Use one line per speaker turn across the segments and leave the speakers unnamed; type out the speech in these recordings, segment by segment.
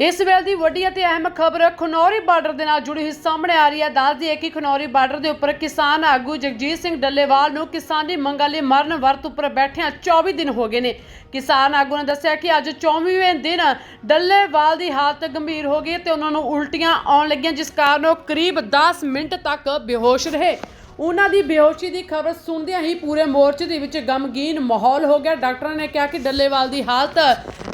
ਇਸ ਵੇਲੇ ਦੀ ਵੱਡੀ ਅਤੇ ਅਹਿਮ ਖਬਰ ਖਨੌਰੀ ਬਾਰਡਰ ਦੇ ਨਾਲ ਜੁੜੀ ਹੋਈ ਸਾਹਮਣੇ ਆ ਰਹੀ ਹੈ। ਦੱਸਦੀ ਹੈ ਕਿ ਖਨੌਰੀ ਬਾਰਡਰ ਦੇ ਉੱਪਰ ਕਿਸਾਨ ਆਗੂ ਜਗਜੀਤ ਸਿੰਘ ਡੱਲੇਵਾਲ ਨੂੰ ਕਿਸਾਨੀ ਮੰਗਾਂ ਲਈ ਮਰਨ ਵਰਤ ਉੱਪਰ ਬੈਠਿਆਂ 24 ਦਿਨ ਹੋ ਗਏ ਨੇ। ਕਿਸਾਨ ਆਗੂ ਨੇ ਦੱਸਿਆ ਕਿ ਅੱਜ 24ਵੇਂ ਦਿਨ ਡੱਲੇਵਾਲ ਦੀ ਹਾਲਤ ਗੰਭੀਰ ਹੋ ਗਈ ਤੇ ਉਹਨਾਂ ਨੂੰ ਉਲਟੀਆਂ ਆਉਣ ਲੱਗੀਆਂ, ਜਿਸ ਕਾਰਨ ਉਹ ਕਰੀਬ 10 ਮਿੰਟ ਤੱਕ ਬੇਹੋਸ਼ ਰਹੇ। ਉਹਨਾਂ ਦੀ ਬੇਹੋਸ਼ੀ ਦੀ ਖਬਰ ਸੁਣਦਿਆਂ ਹੀ ਪੂਰੇ ਮੋਰਚੇ ਦੇ ਵਿੱਚ ਗਮਗੀਨ ਮਾਹੌਲ ਹੋ ਗਿਆ। ਡਾਕਟਰਾਂ ਨੇ ਕਿਹਾ ਕਿ ਡੱਲੇਵਾਲ ਦੀ ਹਾਲਤ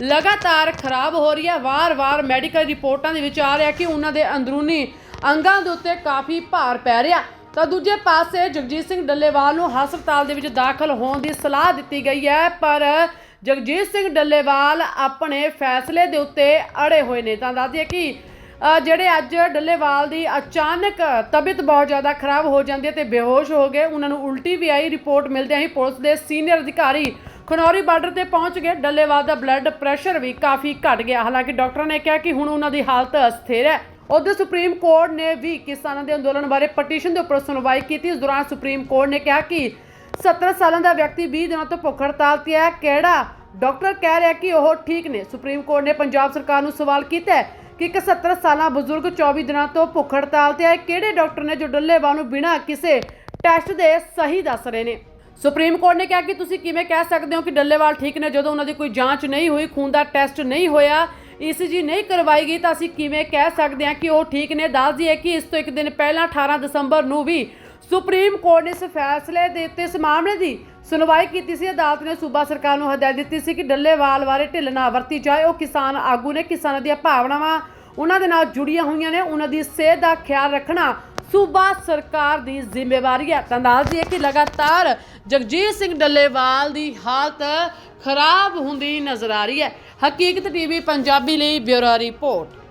ਲਗਾਤਾਰ ਖਰਾਬ ਹੋ ਰਹੀ ਹੈ। ਵਾਰ-ਵਾਰ ਮੈਡੀਕਲ ਰਿਪੋਰਟਾਂ ਦੇ ਵਿੱਚ ਆ ਰਿਹਾ ਕਿ ਉਹਨਾਂ ਦੇ ਅੰਦਰੂਨੀ ਅੰਗਾਂ ਦੇ ਉੱਤੇ ਕਾਫੀ ਭਾਰ ਪੈ ਰਿਹਾ। ਤਾਂ ਦੂਜੇ ਪਾਸੇ ਜਗਜੀਤ ਸਿੰਘ ਡੱਲੇਵਾਲ ਨੂੰ ਹਸਪਤਾਲ ਦੇ ਵਿੱਚ ਦਾਖਲ ਹੋਣ ਦੀ ਸਲਾਹ ਦਿੱਤੀ ਗਈ ਹੈ, ਪਰ ਜਗਜੀਤ ਸਿੰਘ ਡੱਲੇਵਾਲ ਆਪਣੇ ਫੈਸਲੇ ਦੇ ਉੱਤੇ ਅੜੇ ਹੋਏ ਨੇ। ਤਾਂ ਦੱਸਦੀ ਹੈ ਕਿ ਜਿਹੜੇ ਅੱਜ ਡੱਲੇਵਾਲ ਦੀ ਅਚਾਨਕ ਤਬੀਅਤ ਬਹੁਤ ਜ਼ਿਆਦਾ ਖਰਾਬ ਹੋ ਜਾਂਦੀ ਹੈ ਤੇ ਬੇਹੋਸ਼ ਹੋ ਗਏ, ਉਹਨਾਂ ਨੂੰ ਉਲਟੀ ਵੀ ਆਈ ਰਿਪੋਰਟ ਮਿਲਦਿਆਂ ਹੀ ਪੁਲਿਸ ਦੇ ਸੀਨੀਅਰ ਅਧਿਕਾਰੀ ਖਨੌਰੀ ਬਾਰਡਰ ਤੇ ਪਹੁੰਚ ਗਏ। ਡੱਲੇਵਾਲ ਦਾ ਬਲੱਡ ਪ੍ਰੈਸ਼ਰ ਵੀ ਕਾਫੀ ਘਟ ਗਿਆ। ਹਾਲਾਂਕਿ ਡਾਕਟਰਾਂ ਨੇ ਕਿਹਾ ਕਿ ਹੁਣ ਉਹਨਾਂ ਦੀ ਹਾਲਤ ਅਸਥਿਰ ਹੈ। ਉਧਰ ਸੁਪਰੀਮ ਕੋਰਟ ਨੇ ਵੀ ਕਿਸਾਨਾਂ ਦੇ ਅੰਦੋਲਨ ਬਾਰੇ ਪਟੀਸ਼ਨ ਦੇ ਉੱਪਰ ਸੁਣਵਾਈ ਕੀਤੀ। ਇਸ ਦੌਰਾਨ ਸੁਪਰੀਮ ਕੋਰਟ ਨੇ ਕਿਹਾ ਕਿ 70 ਸਾਲਾਂ ਦਾ ਵਿਅਕਤੀ 20 ਦਿਨਾਂ ਤੋਂ ਭੁੱਖ ਹੜਤਾਲ ਤੇ ਹੈ। ਕਿਹੜਾ ਡਾਕਟਰ ਕਹਿ ਰਿਹਾ ਕਿ ਉਹ ਠੀਕ ਨੇ? ਸੁਪਰੀਮ ਕੋਰਟ ਨੇ ਪੰਜਾਬ ਸਰਕਾਰ ਨੂੰ ਸਵਾਲ ਕੀਤਾ ਕਿ ਇੱਕ 70 ਸਾਲਾਂ ਬਜ਼ੁਰਗ 24 ਦਿਨਾਂ ਤੋਂ ਭੁੱਖ ਹੜਤਾਲ ਤੇ ਆਏ ਕਿਹੜੇ ਡਾਕਟਰ ਨੇ ਜੋ ਡੱਲੇਵਾਲ ਨੂੰ ਬਿਨਾਂ ਕਿਸੇ ਟੈਸਟ ਦੇ ਸਹੀ ਦੱਸ ਰਹੇ ਨੇ? ਸੁਪਰੀਮ ਕੋਰਟ ਨੇ ਕਿਹਾ ਕਿ ਤੁਸੀਂ ਕਿਵੇਂ ਕਹਿ ਸਕਦੇ ਹੋ ਕਿ ਡੱਲੇਵਾਲ ਠੀਕ ਨੇ? ਜਦੋਂ ਉਹਨਾਂ ਦੀ ਕੋਈ ਜਾਂਚ ਨਹੀਂ ਹੋਈ, ਖੂਨ ਦਾ ਟੈਸਟ ਨਹੀਂ ਹੋਇਆ ECG ਨਹੀਂ ਕਰਵਾਈ ਗਈ, ਤਾਂ ਅਸੀਂ ਕਿਵੇਂ ਕਹਿ ਸਕਦੇ ਹਾਂ ਕਿ ਉਹ ਠੀਕ ਨੇ? ਦੱਸ ਦਈਏ ਕਿ ਇਸ ਤੋਂ ਇੱਕ ਦਿਨ ਪਹਿਲਾਂ 18 ਦਸੰਬਰ ਨੂੰ ਵੀ ਸੁਪਰੀਮ ਕੋਰਟ ਨੇ ਇਸ ਫੈਸਲੇ ਦੇ ਉੱਤੇ ਇਸ ਮਾਮਲੇ ਦੀ ਸੁਣਵਾਈ ਕੀਤੀ ਸੀ। ਅਦਾਲਤ ਨੇ ਸੂਬਾ ਸਰਕਾਰ ਨੂੰ ਹਦਾਇਤ ਦਿੱਤੀ ਸੀ ਕਿ ਡੱਲੇਵਾਲ ਬਾਰੇ ਢਿੱਲ ਨਾ ਵਰਤੀ ਜਾਏ। ਉਹ ਕਿਸਾਨ ਆਗੂ ਨੇ ਕਿਸਾਨਾਂ ਦੀਆਂ ਭਾਵਨਾਵਾਂ ਉਹਨਾਂ ਦੇ ਨਾਲ ਜੁੜੀਆਂ ਹੋਈਆਂ ਨੇ। ਉਹਨਾਂ ਦੀ ਸਿਹਤ ਦਾ ਖਿਆਲ ਰੱਖਣਾ ਸੂਬਾ ਸਰਕਾਰ ਦੀ ਜ਼ਿੰਮੇਵਾਰੀ ਹੈ। ਤਾਂ ਦੱਸਦੀ ਹੈ ਕਿ ਲਗਾਤਾਰ ਜਗਜੀਤ ਸਿੰਘ ਡੱਲੇਵਾਲ ਦੀ ਹਾਲਤ ਖਰਾਬ ਹੁੰਦੀ ਨਜ਼ਰ ਆ ਰਹੀ ਹੈ। ਹਕੀਕਤ ਟੀਵੀ ਪੰਜਾਬੀ ਲਈ ਬਿਊਰੋ ਰਿਪੋਰਟ।